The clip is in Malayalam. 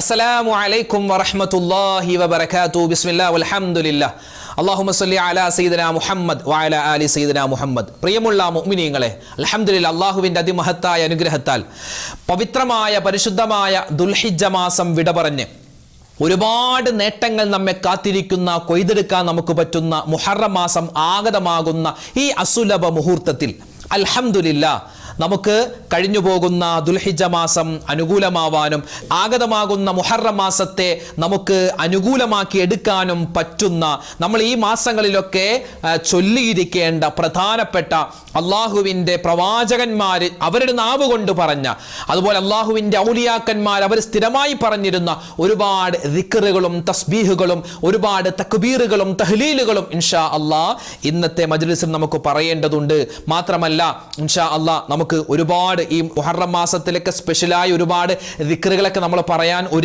അസ്സലാമു അലൈക്കും വറഹ്മത്തുള്ളാഹി വബറകാതുഹു. ബിസ്മില്ലാഹി വൽഹംദുലില്ലാഹ്. അല്ലാഹുമ്മ സല്ലി അലാ സയ്യിദനാ മുഹമ്മദ് വഅലാ ആലി സയ്യിദനാ മുഹമ്മദ്. പ്രിയമുള്ള മുഅ്മിനീങ്ങളെ അൽഹംദുലില്ലാഹി അല്ലാഹുവിന്റെ അതിമഹത്തായ അനുഗ്രഹത്താൽ പവിത്രമായ പരിശുദ്ധമായ ദുൽഹിജ്ജ മാസം വിട പറഞ്ഞ് ഒരുപാട് നേട്ടങ്ങൾ നമ്മെ കാത്തിരിക്കുന്ന കൊയ്തെടുക്കാൻ നമുക്ക് പറ്റുന്ന മുഹറം മാസം ആഗതമാകുന്ന ഈ അസുലഭ മുഹൂർത്തത്തിൽ അൽഹംദുലില്ല നമുക്ക് കഴിഞ്ഞു പോകുന്ന ദുൽഹിജ മാസം അനുകൂലമാവാനും ആഗതമാകുന്ന മുഹറം മാസത്തെ നമുക്ക് അനുകൂലമാക്കി എടുക്കാനും പറ്റുന്ന നമ്മൾ ഈ മാസങ്ങളിലൊക്കെ ചൊല്ലിയിരിക്കേണ്ട പ്രധാനപ്പെട്ട അള്ളാഹുവിന്റെ പ്രവാചകന്മാർ അവരുടെ നാവ് കൊണ്ട് പറഞ്ഞ അതുപോലെ അള്ളാഹുവിന്റെ ഔലിയാക്കന്മാർ അവർ സ്ഥിരമായി പറഞ്ഞിരുന്ന ഒരുപാട് ദിക്കറുകളും തസ്ബീഹുകളും ഒരുപാട് തക്ബീറുകളും തഹ്ലീലുകളും ഇൻഷാ അള്ളാ ഇന്നത്തെ മജ്ലിസിൽ നമുക്ക് പറയേണ്ടതുണ്ട്. മാത്രമല്ല ഇൻഷാ അള്ളാ നമുക്ക് ഒരുപാട് ഈ മുഹറം മാസത്തിലൊക്കെ സ്പെഷ്യലായി ഒരുപാട് ദിക്കറുകളൊക്കെ നമ്മൾ പറയാൻ